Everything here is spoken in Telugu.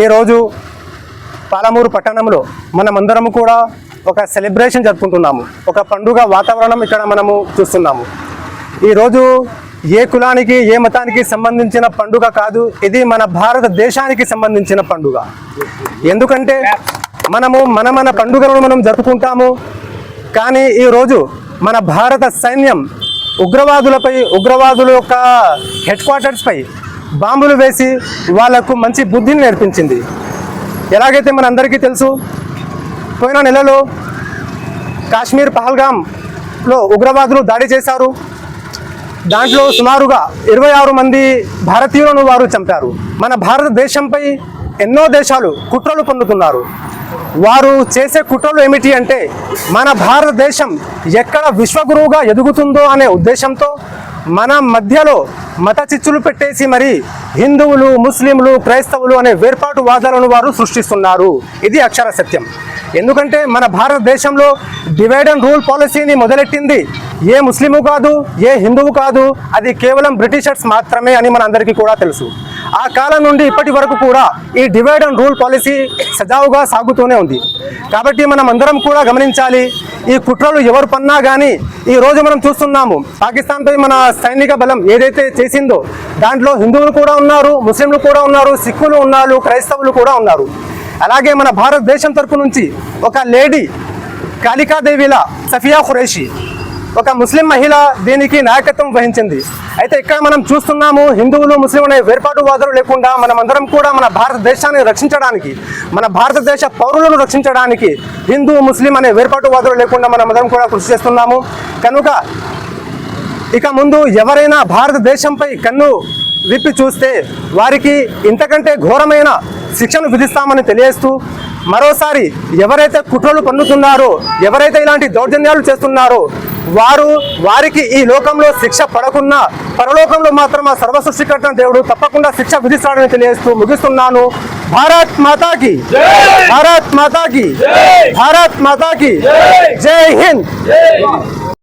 ఈరోజు పాలమూరు పట్టణంలో మనమందరం కూడా ఒక సెలబ్రేషన్ జరుపుకుంటున్నాము. ఒక పండుగ వాతావరణం ఇక్కడ మనము చూస్తున్నాము. ఈరోజు ఏ కులానికి ఏ మతానికి సంబంధించిన పండుగ కాదు ఇది మన భారతదేశానికి సంబంధించిన పండుగ. ఎందుకంటే మనము మన మన పండుగలను మనం జరుపుకుంటాము కానీ ఈరోజు మన భారత సైన్యం ఉగ్రవాదులపై ఉగ్రవాదుల యొక్క హెడ్ క్వార్టర్స్పై బాంబులు వేసి వాళ్ళకు మంచి బుద్ధిని నేర్పించింది. ఎలాగైతే మన అందరికీ తెలుసు పోయిన నెలలో కాశ్మీర్ పహల్గామ్లో ఉగ్రవాదులు దాడి చేశారు. దాంట్లో సుమారుగా ఇరవై ఆరు మంది భారతీయులను వారు చంపారు. మన భారతదేశంపై ఎన్నో దేశాలు కుట్రలు పొందుతున్నారు. వారు చేసే కుట్రలు ఏమిటి అంటే మన భారతదేశం ఎక్కడ విశ్వగురువుగా ఎదుగుతుందో అనే ఉద్దేశంతో మన మధ్యలో మత చిచ్చులు పెట్టేసి మరి హిందువులు ముస్లింలు క్రైస్తవులు అనే వేర్పాటు వాదాలను వారు సృష్టిస్తున్నారు. ఇది అక్షర సత్యం. ఎందుకంటే మన భారతదేశంలో డివైడ్ అండ్ రూల్ పాలసీని మొదలెట్టింది ఏ ముస్లిము కాదు ఏ హిందువు కాదు అది కేవలం బ్రిటిషర్స్ మాత్రమే అని మన అందరికీ కూడా తెలుసు. ఆ కాలం నుండి ఇప్పటి వరకు కూడా ఈ డివైడ్ అండ్ రూల్ పాలసీ సజావుగా సాగుతూనే ఉంది. కాబట్టి మనం అందరం కూడా గమనించాలి ఈ కుట్రలు ఎవరు పన్నా కానీ ఈ రోజు మనం చూస్తున్నాము. పాకిస్తాన్పై మన సైనిక బలం ఏదైతే చేసిందో దాంట్లో హిందువులు కూడా ఉన్నారు ముస్లింలు కూడా ఉన్నారు సిక్కులు ఉన్నారు క్రైస్తవులు కూడా ఉన్నారు. అలాగే మన భారతదేశం తరపు నుంచి ఒక లేడీ కాళికాదేవిల సఫియా ఖురేషి. ఒక ముస్లిం మహిళ దీనికి నాయకత్వం వహించింది. అయితే ఇక్కడ మనం చూస్తున్నాము హిందువులు ముస్లిం అనే వేర్పాటువాదులు లేకుండా మనమందరం కూడా మన భారతదేశాన్ని రక్షించడానికి మన భారతదేశ పౌరులను రక్షించడానికి హిందూ ముస్లిం అనే వేర్పాటువాదులు లేకుండా మనమందరం కూడా కృషి చేస్తున్నాము. కనుక ఇక ముందు ఎవరైనా భారతదేశంపై కన్ను విప్పి చూస్తే వారికి ఇంతకంటే ఘోరమైన శిక్షను విధిస్తామని తెలియజేస్తూ మరోసారి ఎవరైతే కుట్రలు పన్నుతున్నారో ఎవరైతే ఇలాంటి దౌర్జన్యాలు చేస్తున్నారో వారు వారికి ఈ లోకంలో శిక్ష పడకున్నా పరలోకంలో మాత్రం ఆ సర్వ సృష్టికర్త దేవుడు తప్పకుండా శిక్ష విధిస్తాడని తెలియజేస్తూ ముగిస్తున్నాను. భారత్ మాతాకి భారత్ మాతాకి భారత్ మాతాకి జై! హింద్!